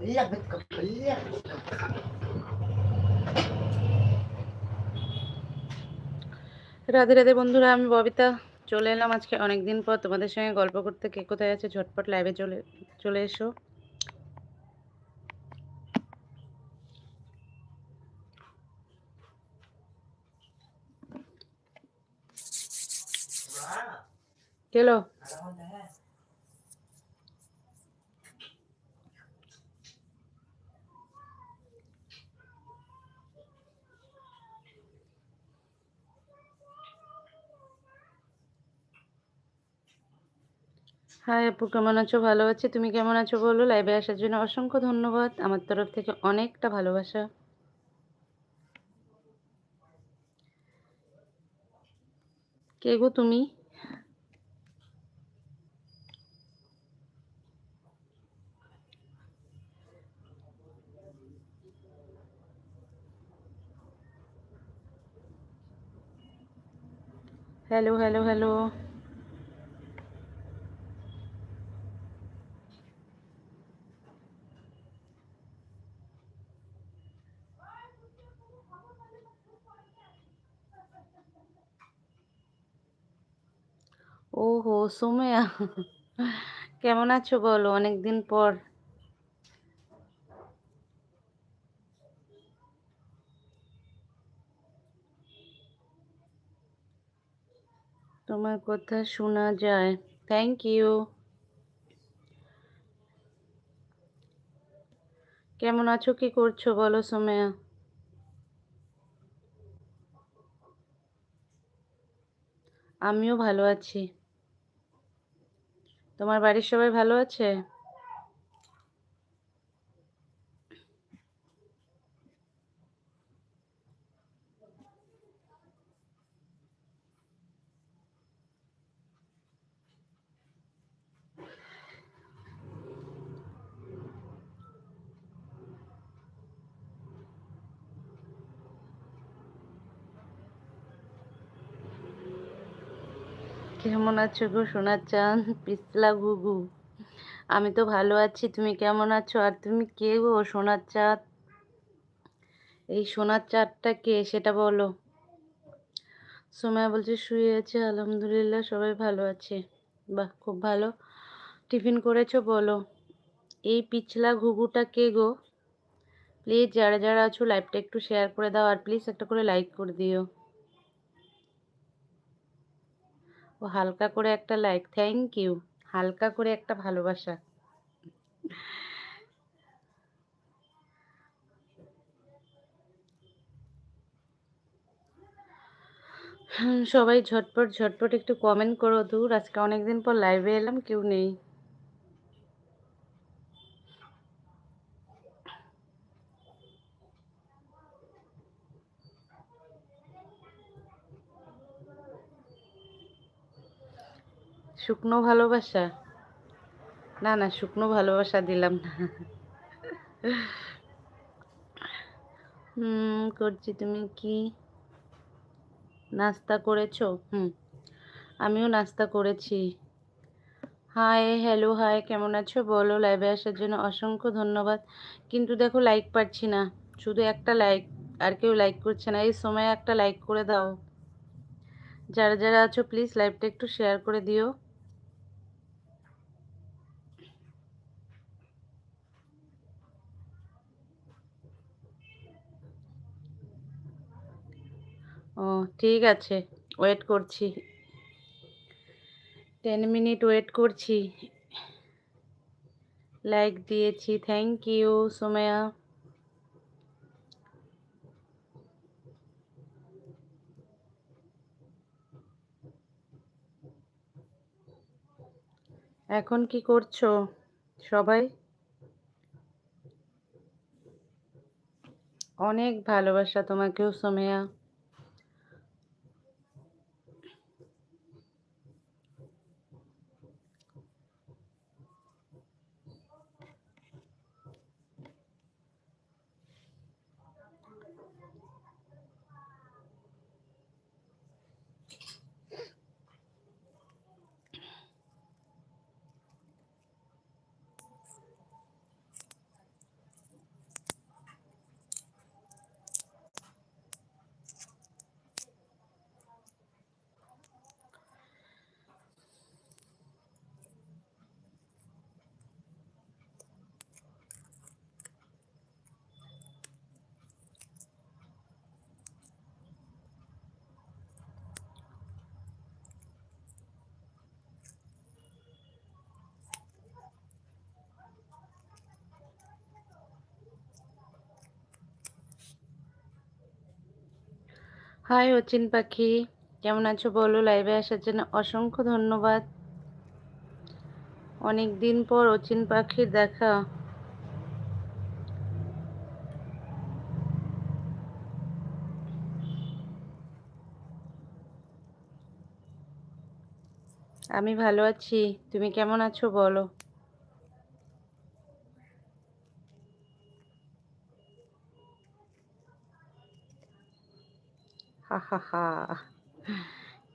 Lagot ka pa, lagot ka pa. Radhe Radhe বন্ধুরা আমি ববিতা। চলে এলাম আজকে অনেকদিন পর তোমাদের সঙ্গে গল্প করতে। কে কোথায় আছে? ঝটপট লাইভে চলে চলে এসো। কেলো? হাই আপু, কেমন আছো? ভালো আছি। তুমি কেমন আছো বলো? লাইভে আসার জন্য অসংখ্য ধন্যবাদ। আমার তরফ থেকে অনেকটা ভালোবাসা। কে গো তুমি? হ্যালো হ্যালো হ্যালো সোমেয়া, কেমন আছো বলো? অনেকদিন পর। তোমার কথা শোনা যায়। থ্যাংক ইউ কেমন আছো? কি করছ বলো সোমেয়া? আমিও ভালো আছি। তোমার বাড়ির সবাই ভালো আছে কেমন আছো গো সোনার চাঁদ পিছলা গুগু। আমি তো ভালো আছি, তুমি কেমন আছো? আর তুমি কে গো সোনার চাঁদ এই সোনার চাঁদটা কে সেটা বলো। সময় বলছে, শুয়ে আছে, আলহামদুলিল্লাহ, সবাই ভালো আছে। বাহ, খুব ভালো। টিফিন করেছ বলো। এই পিছলা ঘুঘুটা কে গো? প্লিজ, যারা যারা আছো, লাইভটা একটু শেয়ার করে দাও, আর প্লিজ একটা করে লাইক করে দিও। ও হালকা করে একটা লাইক থ্যাংক ইউ হালকা করে একটা ভালোবাসা। সবাই ঝটপট ঝটপট একটু কমেন্ট করো দূর আজকে অনেকদিন পর লাইভে এলাম, কেউ নেই। শুকনো ভালোবাসা? না না, শুকনো ভালোবাসা দিলাম না। হুম, করছি। তুমি কি নাস্তা করেছ? হুম, আমিও নাস্তা করেছি। হাই, হ্যালো, হাই, কেমন আছো? বলো লাইভে আসার জন্য অসংখ্য ধন্যবাদ। কিন্তু দেখো লাইক পাচ্ছি না। শুধু একটা লাইক আর কেউ লাইক করছে না। এই সময় একটা লাইক করে দাও। যারা যারা আছো প্লিজ লাইভটা একটু শেয়ার করে দিও। ও, ঠিক আছে ওয়েট করছি। টেন মিনিট ওয়েট করছি। লাইক দিয়েছি থ্যাংক ইউ সোমায়া এখন কি করছ, সবাই? অনেক ভালোবাসা তোমাকেও সোমেয়া হাই অচিন পাখি, কেমন আছো বলো? লাইভে আসার জন্য অসংখ্য ধন্যবাদ। অনেক দিন পর অচিন পাখির দেখা। আমি ভালো আছি। তুমি কেমন আছো বলো?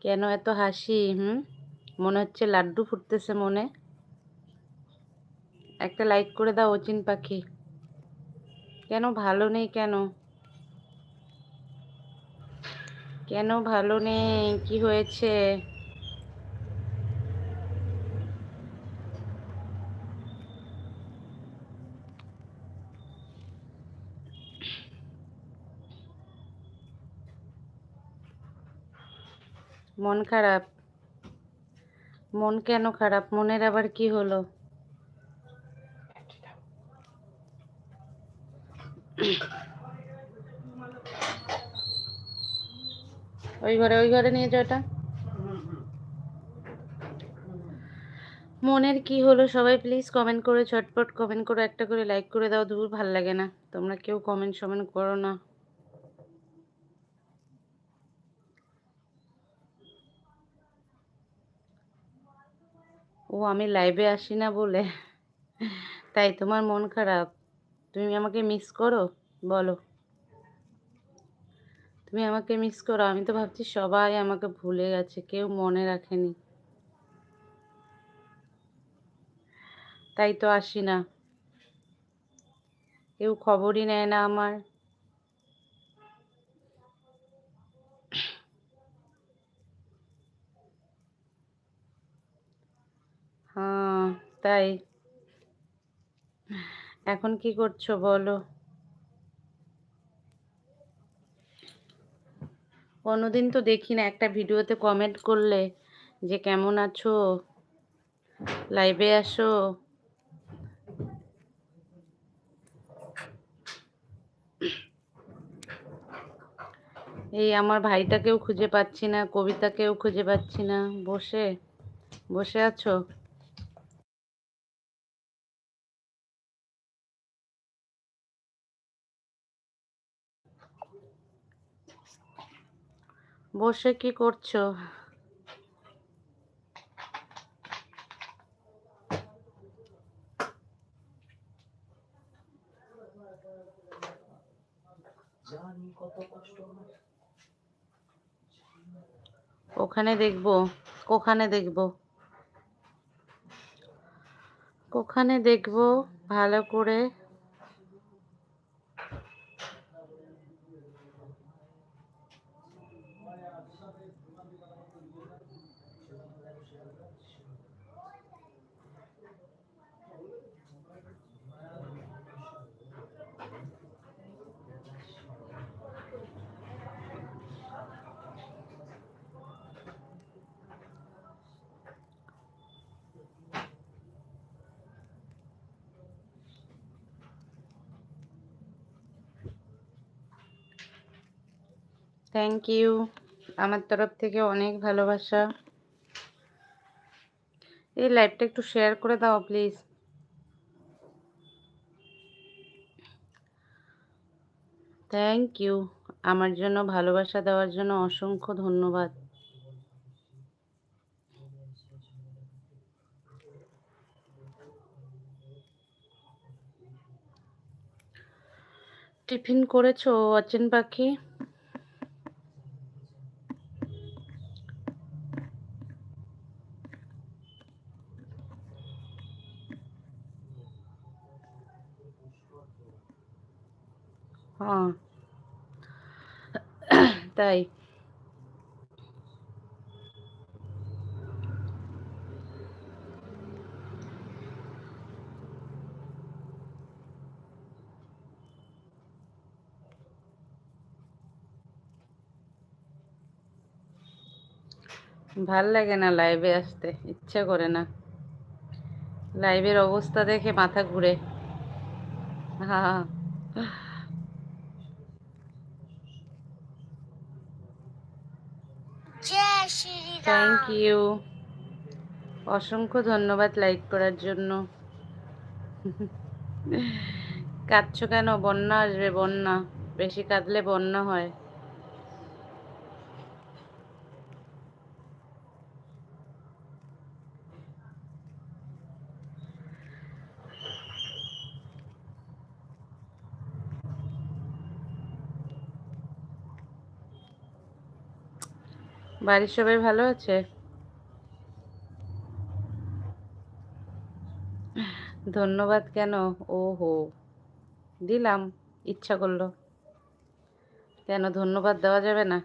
কেন এত হাসি, হুম? মনে হচ্ছে লাড্ডু ফুটতেছে মনে। একটা লাইক করে দাও অচিন পাখি। কেন ভালো নেই কেন? কেন ভালো নেই? কি হয়েছে? মন খারাপ। মন কেন খারাপ? মনের আবার কি হলো? ওই ঘরে ওই ঘরে নিয়ে যাও মনের কি হলো সবাই প্লিজ কমেন্ট করে, ঝটপট কমেন্ট করে, একটা করে লাইক করে দাও দূর ভালো লাগে না। তোমরা কেউ কমেন্ট সমেন্ট করো না। ও আমি লাইভে আসি না বলে। তাই তোমার মন খারাপ। তুমি আমাকে মিস করো? বলো। তুমি আমাকে মিস করো। আমি তো ভাবছি সবাই আমাকে ভুলে গেছে। কেউ মনে রাখেনি। তাই তো আসি না। কেউ খবরই নেয় না আমার। তাই? এখন কি করছ বলো? কোনোদিন তো দেখি না একটা ভিডিওতে কমেন্ট করলে যে কেমন আছো? লাইভে আসো। এই আমার ভাইটাকেও খুঁজে পাচ্ছি না, কবিতাকেও খুঁজে পাচ্ছি না। বসে বসে আছো? বসে কি করছ। ওখানে দেখব ওখানে দেখব ওখানে দেখব ভালো করে থ্যাংক ইউ আমার তরফ থেকে অনেক ভালোবাসা। এই লাইভটা একটু শেয়ার করে দাও প্লিজ থ্যাংক ইউ আমার জন্য ভালোবাসা দেওয়ার জন্য অসংখ্য ধন্যবাদ। টিফিন করেছ, অচেন পাখি হ্যাঁ তাই। ভালো লাগে না লাইভে আসতে, ইচ্ছা করে না। লাইভের অবস্থা দেখে মাথা ঘুরে। হ্যাঁ থ্যাংক ইউ অসংখ্য ধন্যবাদ লাইক করার জন্য। কাঁদছো কেন? বন্যা আসবে বন্যা। বেশি কাঁদলে বন্যা হয়। বাড়ির সবাই ভালো আছে? ধন্যবাদ কেন? ও হো দিলাম, ইচ্ছা করল। কেন ধন্যবাদ দেওয়া যাবে না?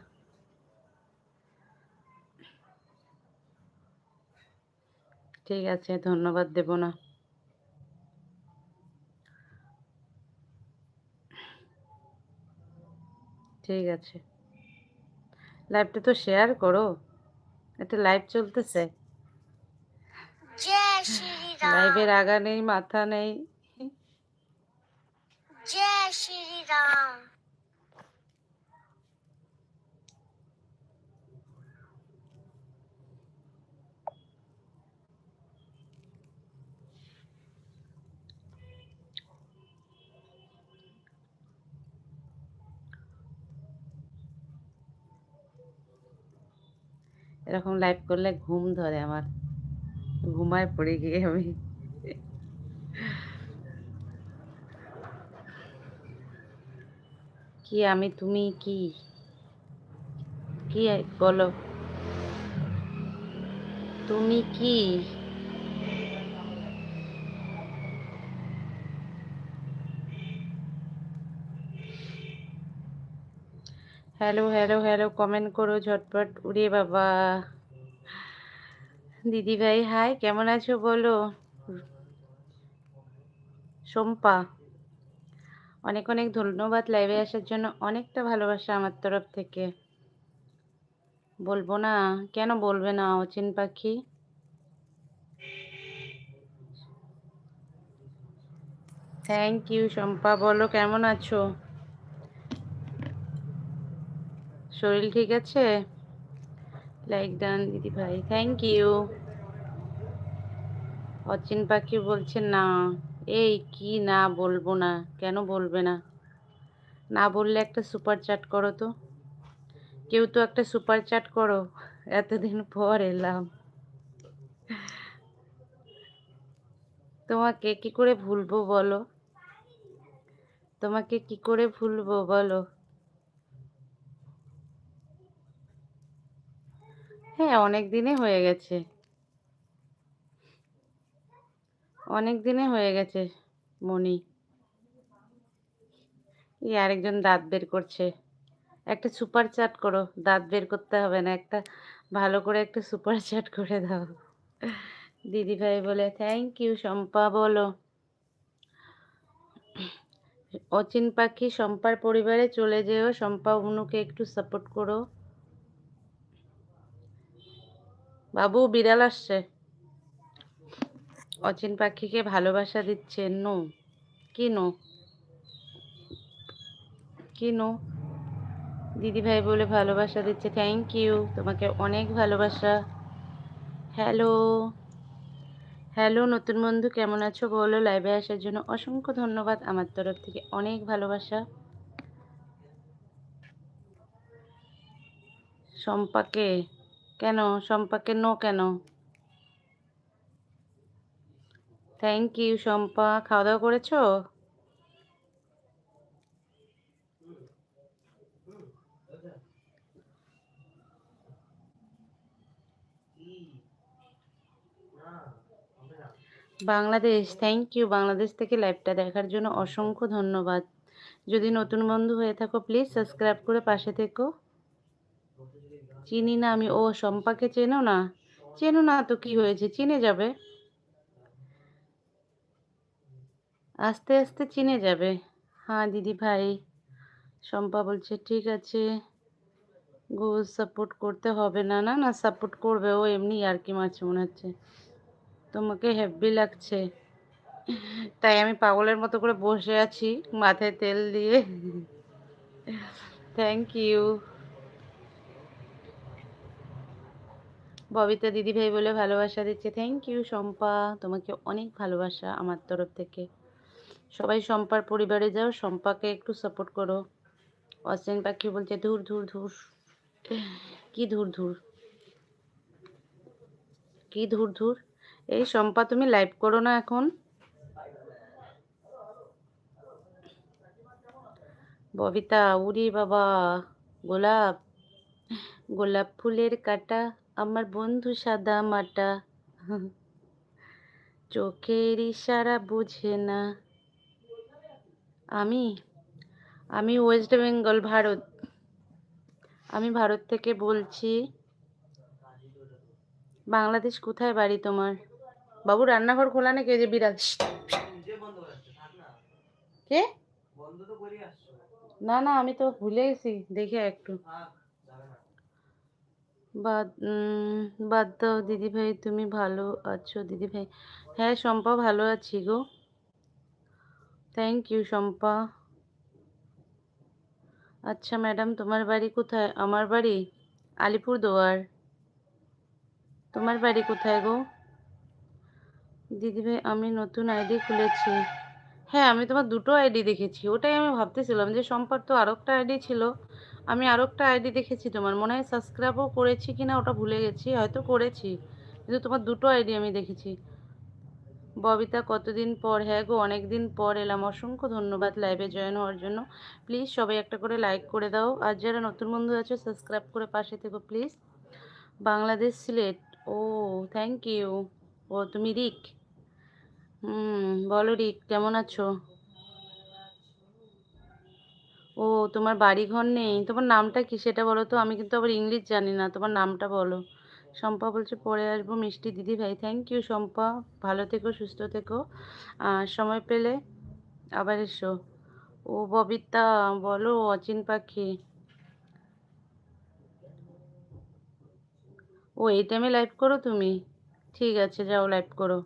ঠিক আছে, ধন্যবাদ দেব না। ঠিক আছে। লাইভটা তো শেয়ার করো। একটা লাইভ চলতেছে। লাইভের আগা নেই মাথা নেই। জয় এরকম লাইভ করলে ঘুম ধরে আমার। ঘুমায় পড়ে গিয়ে আমি। কি আমি, তুমি কি? কি, বলো। তুমি কি? হ্যালো হ্যালো হ্যালো কমেন্ট করো, ঝটপট উড়ে বাবা। দিদি ভাই হাই কেমন আছো বলো? শম্পা অনেক অনেক ধন্যবাদ লাইভে আসার জন্য, অনেকটা ভালোবাসা আমার তরফ থেকে। বলব না, কেন বলবে না, অচিন পাখি? থ্যাংক ইউ শম্পা বলো, কেমন আছো? শরীর ঠিক আছে? লাইক ডান দিদি ভাই থ্যাংক ইউ অচিন পাখি বলছে, না, এই কি না বলব না, কেন বলবে না? না বললে একটা সুপার চ্যাট করো তো। কেউ তো একটা সুপার চ্যাট করো, এতদিন পর এলাম। তোমাকে কি করে ভুলবো বলো? তোমাকে কি করে ভুলবো বলো? হ্যাঁ অনেক দিনে হয়ে গেছে। অনেক দিনে হয়ে গেছে মনি এই আরেকজন দাঁত বের করছে। একটা সুপার চাট করো, দাঁত বের করতে হবে না, একটা ভালো করে একটা সুপার চাট করে দাও। দিদি ভাই বলে থ্যাংক ইউ শম্পা, বলো। অচিন পাখি, শম্পার পরিবারে চলে যেও, শম্পা উনুকে একটু সাপোর্ট করো। বাবু, বিড়াল আসছে। অচিন পাখিকে ভালোবাসা দিচ্ছে। নো। কি নো? কি নো? দিদি ভাই বলে ভালোবাসা দিচ্ছে। থ্যাংক ইউ তোমাকে অনেক ভালোবাসা। হ্যালো হ্যালো নতুন বন্ধু, কেমন আছো বলো? লাইভে আসার জন্য অসংখ্য ধন্যবাদ। আমার তরফ থেকে অনেক ভালোবাসা। সম্পাকে কেন? সম্পাকে নো কেন? Thank you Shampa. খাওয়া দাওয়া করেছ? বাংলাদেশ। থ্যাংক ইউ বাংলাদেশ থেকে লাইভটা দেখার জন্য অসংখ্য ধন্যবাদ। যদি নতুন বন্ধু হয়ে থাকো প্লিজ সাবস্ক্রাইব করে পাশে থেকো। চিনি না। আমি, ও, শম্পাকে চেনো না? চেনো না তো কি হয়েছে? চিনে যাবে? আস্তে আস্তে চিনে যাবে। হ্যাঁ দিদি ভাই। শম্পা বলছে, ঠিক আছে। গো সাপোর্ট করতে হবে না। না না, সাপোর্ট করবে। ও এমনি আর কি মাছ মনে হচ্ছে। তোমাকে হেভি লাগছে। তাই আমি পাগলের মতো করে বসে আছি মাথায় তেল দিয়ে। থ্যাংক ইউ ববিতা দিদি ভাই বলে ভালোবাসা দিচ্ছে। Thank you Shampa. তোমাকে অনেক ভালোবাসা আমার তরফ থেকে। সবাই শম্পার পরিবারে যাও, শম্পাকে একটু সাপোর্ট করো। অসীন পাখি বলছে, ধুর ধুর ধুর। কি ধুর ধুর? কি ধুর ধুর? এই শম্পা, তুমি লাইভ করো না এখন। ববিতা, উরি বাবা, গোলাপ। গোলাপ ফুলের কাটা। আমার বন্ধু সাদা মাটা। চোখের ইশারা বুঝে না। আমি আমি ওয়েস্ট বেঙ্গল ভারত। আমি ভারত থেকে বলছি বাংলাদেশ কোথায় বাড়ি তোমার? বাবু রান্নাঘর খোলা নাকি? যে বিড়াল। কে? না না আমি তো ভুলে গেছি। দেখে একটু। বাদ দাও দিদি ভাই তুমি ভালো আছো দিদি ভাই হ্যাঁ শম্পা ভালো আছি গো। Thank you Shampa. আচ্ছা ম্যাডাম তোমার বাড়ি কোথায়? আমার বাড়ি আলিপুরদুয়ার। তোমার বাড়ি কোথায় গো? দিদি ভাই আমি নতুন আইডি খুলেছি। হ্যাঁ আমি তোমার দুটো আইডি দেখেছি। ওটাই আমি ভাবতেছিলাম যে সম্পার তো আরও একটা আইডি ছিল। আমি আরও একটা আইডি দেখেছি তোমার। মনে হয় সাবস্ক্রাইবও করেছি কি না ওটা ভুলে গেছি, হয়তো করেছি। কিন্তু তোমার দুটো আইডি আমি দেখেছি। ববিতা, কতদিন পর? হ্যাঁ গো অনেক দিন পর এলাম। অসংখ্য ধন্যবাদ লাইভে জয়েন হওয়ার জন্য। প্লিজ সবাই একটা করে লাইক করে দাও। আর যারা নতুন বন্ধু আছে সাবস্ক্রাইব করে পাশে থেকো প্লিজ বাংলাদেশ সিলেট। ও থ্যাংক ইউ ও, তুমি রিক? হুম, বলো রিক, কেমন আছো? ও, তোমার বাড়ি ঘর নেই? তোমার নামটা কি সেটা বলো তো? আমি কিন্তু আবার ইংলিশ জানি না, তোমার নামটা বলো। শম্পা বলছে পরে আসব, মিষ্টি দিদি ভাই থ্যাংক ইউ শম্পা। ভালো থেকো, সুস্থ থেকো। সময় পেলে আবার এসো। ও, ববিতা, বলো, অচিন পাখি। ও, এই টাইমে লাইভ করো তুমি? ঠিক আছে, যাও লাইভ করো।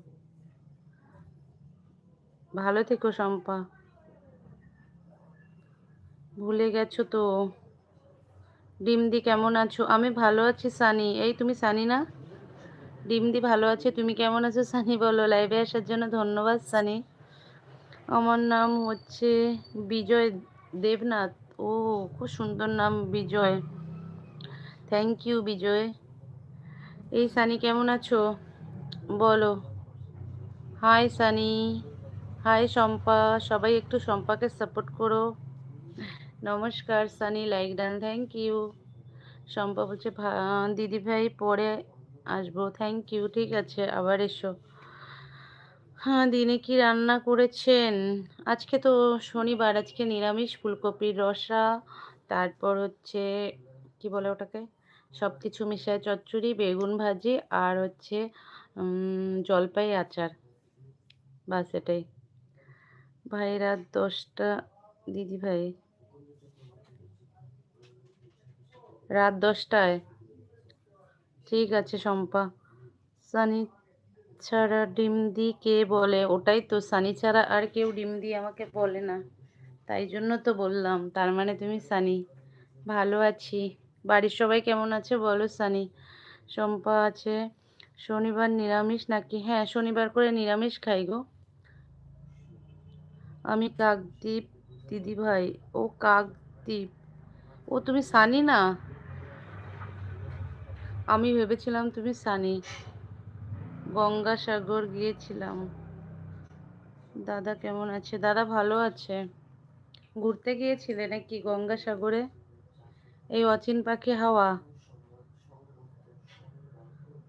ভালো থেকো, শম্পা। ভুলে গেছো তো? ডিমদি কেমন আছো? আমি ভালো আছি সানি। এই তুমি সানি না? ডিমদি ভালো আছে, তুমি কেমন আছো সানি? বলো লাইভে আসার জন্য ধন্যবাদ সানি। আমার নাম হচ্ছে বিজয় দেবনাথ। ও, খুব সুন্দর নাম বিজয়। থ্যাংক ইউ বিজয়। এই সানি, কেমন আছো? বলো। হাই সানি। হাই শম্পা। সবাই একটু শম্পাকে সাপোর্ট করো। নমস্কার, Sunny like done thank you Shampa বলছে দিদি ভাই পরে আসব থ্যাংক ইউ ঠিক আছে, আবার এসো। হ্যাঁ দিনে কি রান্না করেছেন? আজকে তো শনিবার, আজকে নিরামিষ ফুলকপির রসা, তারপর হচ্ছে, কি বলে ওটাকে? সব কিছু মিশায় চচ্চড়ি, বেগুন ভাজি আর হচ্ছে জলপাই আচার। বাস এটাই। ভাই রাত দশটা, দিদি ভাই। রাত দশটায়। ঠিক আছে, শম্পা। সানি ছাড়া ডিম দি কে বলে? ওটাই তো, সানি ছাড়া আর কেউ ডিম দি আমাকে বলে না। তাই জন্য তো বললাম, তার মানে তুমি সানি। ভালো আছি। বাড়ির সবাই কেমন আছে বলো সানি? শম্পা আছে। শনিবার নিরামিষ নাকি? হ্যাঁ শনিবার করে নিরামিষ খাই গো। আমি কাকদ্বীপ দিদি ভাই ও কাকদ্বীপ। ও তুমি সানি না? আমি ভেবেছিলাম তুমি সানি। গঙ্গাসাগর গিয়েছিলাম। দাদা কেমন আছে? দাদা ভালো আছে? ঘুরতে গিয়েছিলে নাকি গঙ্গাসাগরে? এই অচিন পাখি হাওয়া।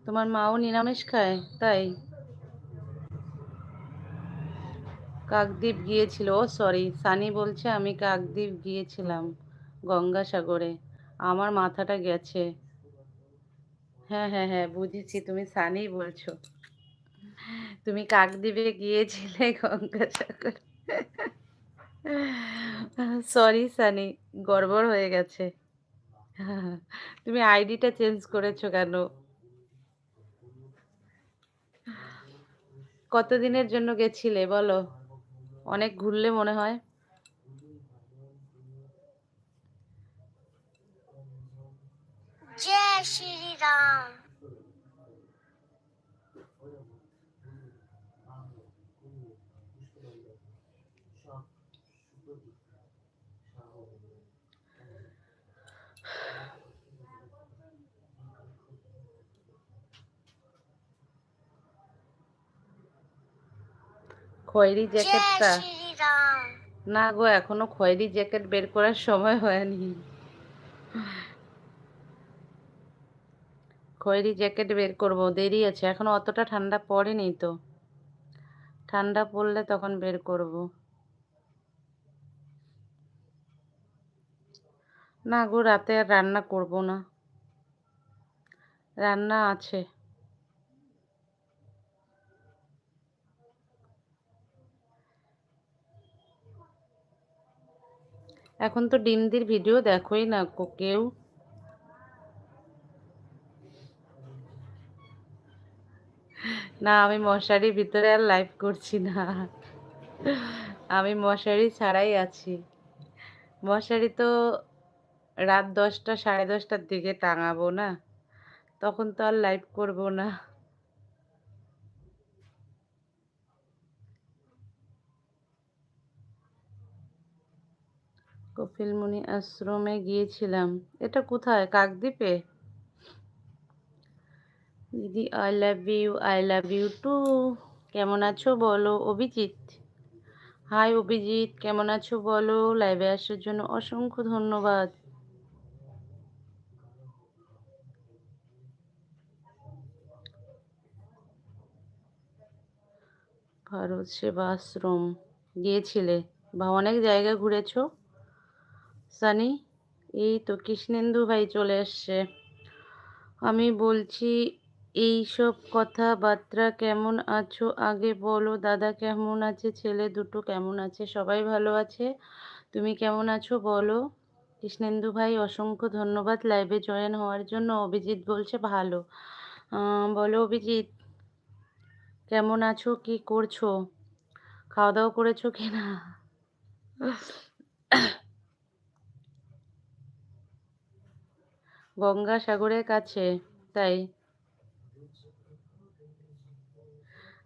তোমার মাও নিরামিষ খায়, তাই? কাকদ্বীপ গিয়েছিল। ও সরি সানি বলছে আমি কাকদ্বীপ গিয়েছিলাম গঙ্গাসাগরে। আমার মাথাটা গেছে। হ্যাঁ হ্যাঁ হ্যাঁ বুঝেছি। তুমি সানি বলছো। তুমি কাকদ্বীপে গিয়েছিলে গঙ্গাসাগর। সরি সানি, গড়বড় হয়ে গেছে। তুমি আইডিটা চেঞ্জ করেছ কেন? কতদিনের জন্য গেছিলে বলো? অনেক ঘুরলে মনে হয়। জয় শ্রী শ্রীরাম খয়েরি জ্যাকেটটা? না গো এখনও খয়েরি জ্যাকেট বের করার সময় হয়নি। খয়েরি জ্যাকেট বের করব, দেরি আছে। এখনও অতটা ঠান্ডা পড়েনি তো। ঠান্ডা পড়লে তখন বের করব। না গো, রাতে আর রান্না করব না। রান্না আছে। এখন তো ডিমদির ভিডিও দেখোই না কেউ। না, আমি মশারির ভিতরে আর লাইভ করছি না। আমি মশারি ছাড়াই আছি। মশারি তো রাত দশটা, সাড়ে দশটার দিকে টাঙাবো না। তখন তো আর লাইভ করব না। কপিলমুনি আশ্রমে গিয়েছিলাম। এটা কোথায়? কাকদ্বীপে? দিদি I love you I love you too কেমন আছো বলো, অভিজিৎ? হাই অভিজিৎ, কেমন আছো বলো? লাইভে আসার জন্য অসংখ্য ধন্যবাদ। ভারত সেবাশ্রম গিয়েছিলে বা অনেক জায়গা ঘুরেছো? সানি, এই তো কৃষ্ণেন্দু ভাই চলে এসছে। আমি বলছি এই সব কথাবার্তা কেমন আছো? আগে বলো, দাদা কেমন আছে? ছেলে দুটো কেমন আছে? সবাই ভালো আছে? তুমি কেমন আছো বলো? কৃষ্ণেন্দু ভাই, অসংখ্য ধন্যবাদ। লাইভে জয়েন হওয়ার জন্য অভিজিৎ বলছে ভালো। বলো অভিজিৎ, কেমন আছো? কি করছ? খাওয়া দাওয়া করেছ কি না গঙ্গাসাগরের কাছে, তাই?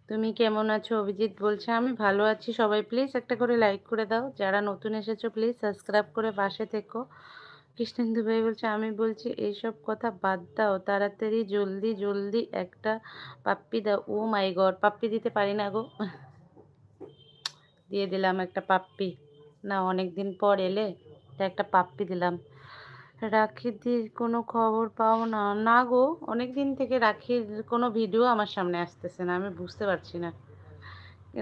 তুমি কেমন আছো? অভিজিৎ বলছে, আমি ভালো আছি, সবাই প্লিজ একটা করে লাইক করে দাও। যারা নতুন এসেছ প্লিজ সাবস্ক্রাইব করে পাশে থেকো। কৃষ্ণেন্দু ভাই বলছে, আমি বলছি, এইসব কথা বাদ দাও, তাড়াতাড়ি জলদি জলদি একটা পাপ্পি দাও। ও মাই গড পাপ্পি দিতে পারি না গো। দিয়ে দিলাম একটা পাপ্পি। না অনেক দিন পর এলে একটা পাপ্পি দিলাম। রাখিদির কোনো খবর পাও না। না গো অনেক দিন থেকে রাখির কোনো ভিডিও আমার সামনে আসতেছে না, আমি বুঝতে পারছি না।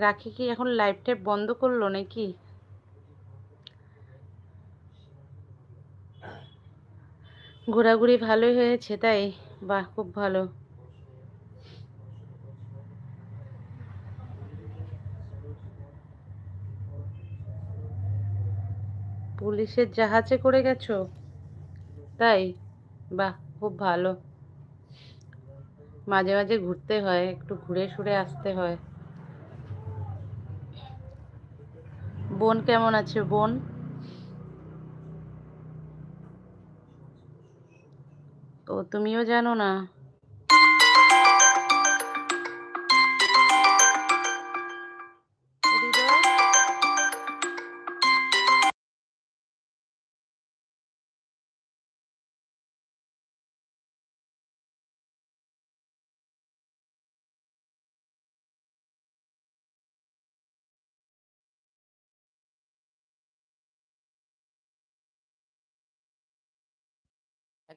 রাখি কি এখন লাইভ টাইপ বন্ধ করল নাকি? ঘোরাঘুরি ভালোই হয়েছে তাই? বাহ, খুব ভালো। পুলিশের জাহাজে করে গেছো? তাই? বাহ, খুব ভালো। মাঝে মাঝে ঘুরতে হয়, একটু ঘুরে সুরে আসতে হয়। বোন কেমন আছে বোন? ও, তুমিও জানো না?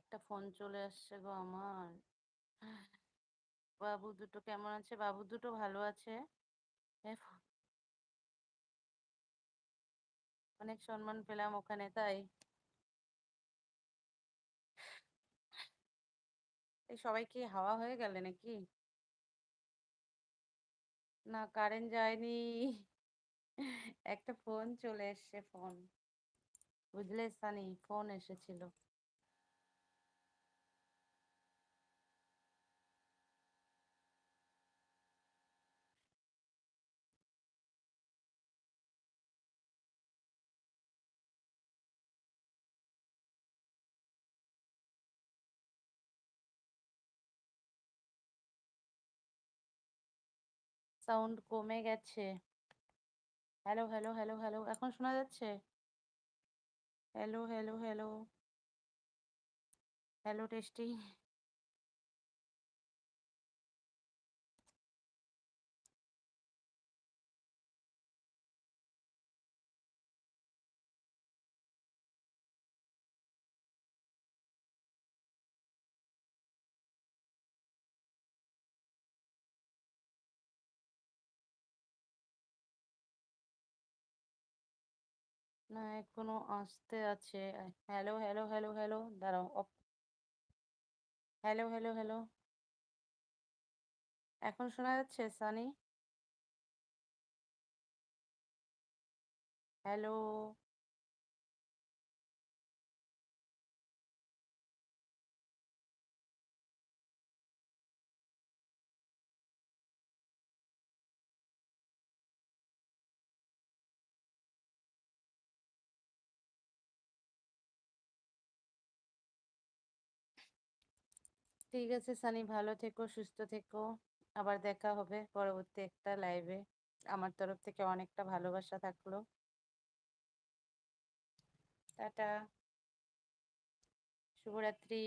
একটা ফোন চলে আসছে গো আমার। বাবু দুটো কেমন আছে? বাবু দুটো ভালো আছে? অনেক সম্মান পেলাম ওখানে, তাই? এই সবাই কি হাওয়া হয়ে গেলে নাকি? না, কারেন্ট যায়নি। একটা ফোন চলে এসছে, ফোন। বুঝলে সানি, ফোন এসেছিল। সাউন্ড কমে গেছে। হ্যালো হ্যালো হ্যালো হ্যালো, এখন শোনা যাচ্ছে? Hello hello hello. Hello, testing. না, এখনও আসতে আছে। হ্যালো হ্যালো হ্যালো হ্যালো দাঁড়াও হ্যালো হ্যালো হ্যালো এখন শোনা যাচ্ছে, সানি? হ্যালো ঠিক আছে, সানি। ভালো থেকো, সুস্থ থেকো। আবার দেখা হবে পরবর্তী একটা লাইভে আমার তরফ থেকে অনেকটা ভালোবাসা থাকল। টাটা। শুভরাত্রি।